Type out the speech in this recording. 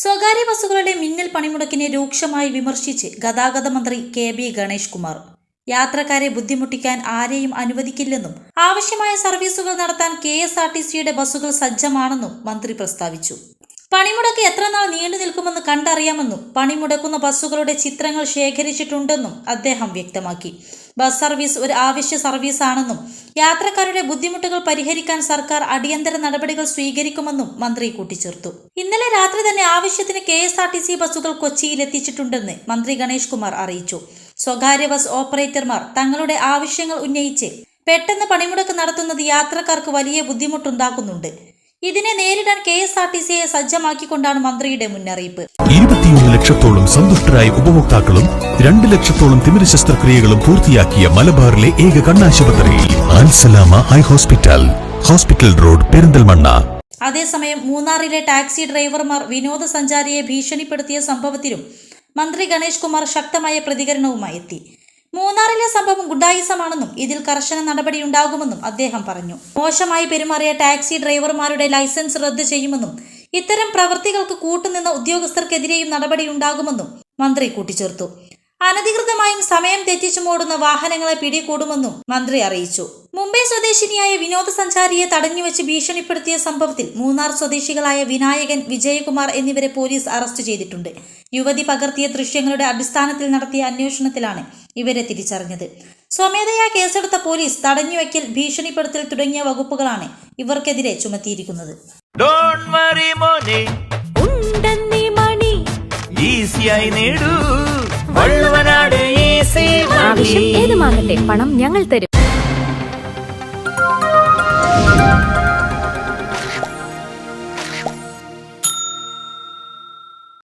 സ്വകാര്യ ബസ്സുകളുടെ മിന്നൽ പണിമുടക്കിനെ രൂക്ഷമായി വിമർശിച്ച് ഗതാഗത മന്ത്രി കെ ബി ഗണേഷ് കുമാർ. യാത്രക്കാരെ ബുദ്ധിമുട്ടിക്കാൻ ആരെയും അനുവദിക്കില്ലെന്നും ആവശ്യമായ സർവീസുകൾ നടത്താൻ കെ എസ് ആർ ടി സിയുടെ ബസ്സുകൾ സജ്ജമാണെന്നും മന്ത്രി പ്രസ്താവിച്ചു. പണിമുടക്ക് എത്ര നാൾ നീണ്ടു കണ്ടറിയാമെന്നും പണിമുടക്കുന്ന ബസ്സുകളുടെ ചിത്രങ്ങൾ ശേഖരിച്ചിട്ടുണ്ടെന്നും അദ്ദേഹം വ്യക്തമാക്കി. ബസ് സർവീസ് ഒരു ആവശ്യ സർവീസാണെന്നും യാത്രക്കാരുടെ ബുദ്ധിമുട്ടുകൾ പരിഹരിക്കാൻ സർക്കാർ അടിയന്തര നടപടികൾ സ്വീകരിക്കുമെന്നും മന്ത്രി കൂട്ടിച്ചേർത്തു. ഇന്നലെ രാത്രി തന്നെ ആവശ്യത്തിന് K S R T C ബസ്സുകൾ കൊച്ചിയിൽ എത്തിച്ചിട്ടുണ്ടെന്ന് മന്ത്രി ഗണേഷ് കുമാർ അറിയിച്ചു. സ്വകാര്യ ബസ് ഓപ്പറേറ്റർമാർ തങ്ങളുടെ ആവശ്യങ്ങൾ ഉന്നയിച്ച് പെട്ടെന്ന് പണിമുടക്ക് നടത്തുന്നത് യാത്രക്കാർക്ക് വലിയ ബുദ്ധിമുട്ടുണ്ടാക്കുന്നുണ്ട്. ഇതിനെ നേരിടാൻ കെ എസ് ആർ ടി സിയെ സജ്ജമാക്കിക്കൊണ്ടാണ് മന്ത്രിയുടെ മുന്നറിയിപ്പ്. ഇരുപത്തിയൊന്ന് ലക്ഷത്തോളം സന്തുഷ്ടരായ ഉപഭോക്താക്കളും രണ്ട് ലക്ഷത്തോളം തിമിര ശസ്ത്രക്രിയകളും പൂർത്തിയാക്കിയ മലബാറിലെ ഏക കണ്ണാശുപത്രിയിൽ Al Salama eye hospital hospital road Perinthalmanna. അതേസമയം മൂന്നാറിലെ ടാക്സി ഡ്രൈവർമാർ വിനോദസഞ്ചാരിയെ ഭീഷണിപ്പെടുത്തിയ സംഭവത്തിലും മന്ത്രി ഗണേഷ് കുമാർ ശക്തമായ പ്രതികരണവുമായി എത്തി. മൂന്നാറിലെ സംഭവം ഗുഡായുസമാണെന്നും ഇതിൽ കർശന നടപടി ഉണ്ടാകുമെന്നും അദ്ദേഹം പറഞ്ഞു. മോശമായി പെരുമാറിയ ടാക്സി ഡ്രൈവർമാരുടെ ലൈസൻസ് റദ്ദു ചെയ്യുമെന്നും ഇത്തരം പ്രവൃത്തികൾക്ക് കൂട്ടുനിന്ന ഉദ്യോഗസ്ഥർക്കെതിരെയും നടപടി ഉണ്ടാകുമെന്നും മന്ത്രി കൂട്ടിച്ചേർത്തു. അനധികൃതമായും സമയം തെറ്റിച്ചു മോടുന്ന വാഹനങ്ങളെ പിടികൂടുമെന്നും മന്ത്രി അറിയിച്ചു. മുംബൈ സ്വദേശിനിയായ വിനോദസഞ്ചാരിയെ തടഞ്ഞുവെച്ച് ഭീഷണിപ്പെടുത്തിയ സംഭവത്തിൽ മൂന്നാർ സ്വദേശികളായ വിനായകൻ വിജയകുമാർ എന്നിവരെ പോലീസ് അറസ്റ്റ് ചെയ്തിട്ടുണ്ട്. യുവതി പകർത്തിയ ദൃശ്യങ്ങളുടെ അടിസ്ഥാനത്തിൽ നടത്തിയ അന്വേഷണത്തിലാണ് ഇവരെ തിരിച്ചറിഞ്ഞത്. സ്വമേധയാ കേസെടുത്ത പോലീസ് തടഞ്ഞുവെക്കൽ ഭീഷണിപ്പെടുത്തൽ തുടങ്ങിയ വകുപ്പുകളാണ് ഇവർക്കെതിരെ ചുമത്തിയിരിക്കുന്നത്. ഡോൺ വറി മോനെ. ഉണ്ടെന്നീ മണി. ഈസിയായി നേടൂ. വള്ളുവനാട് ഈസി ആവശ്യം ഏതുമാകട്ടെ പണം ഞങ്ങൾ തരും.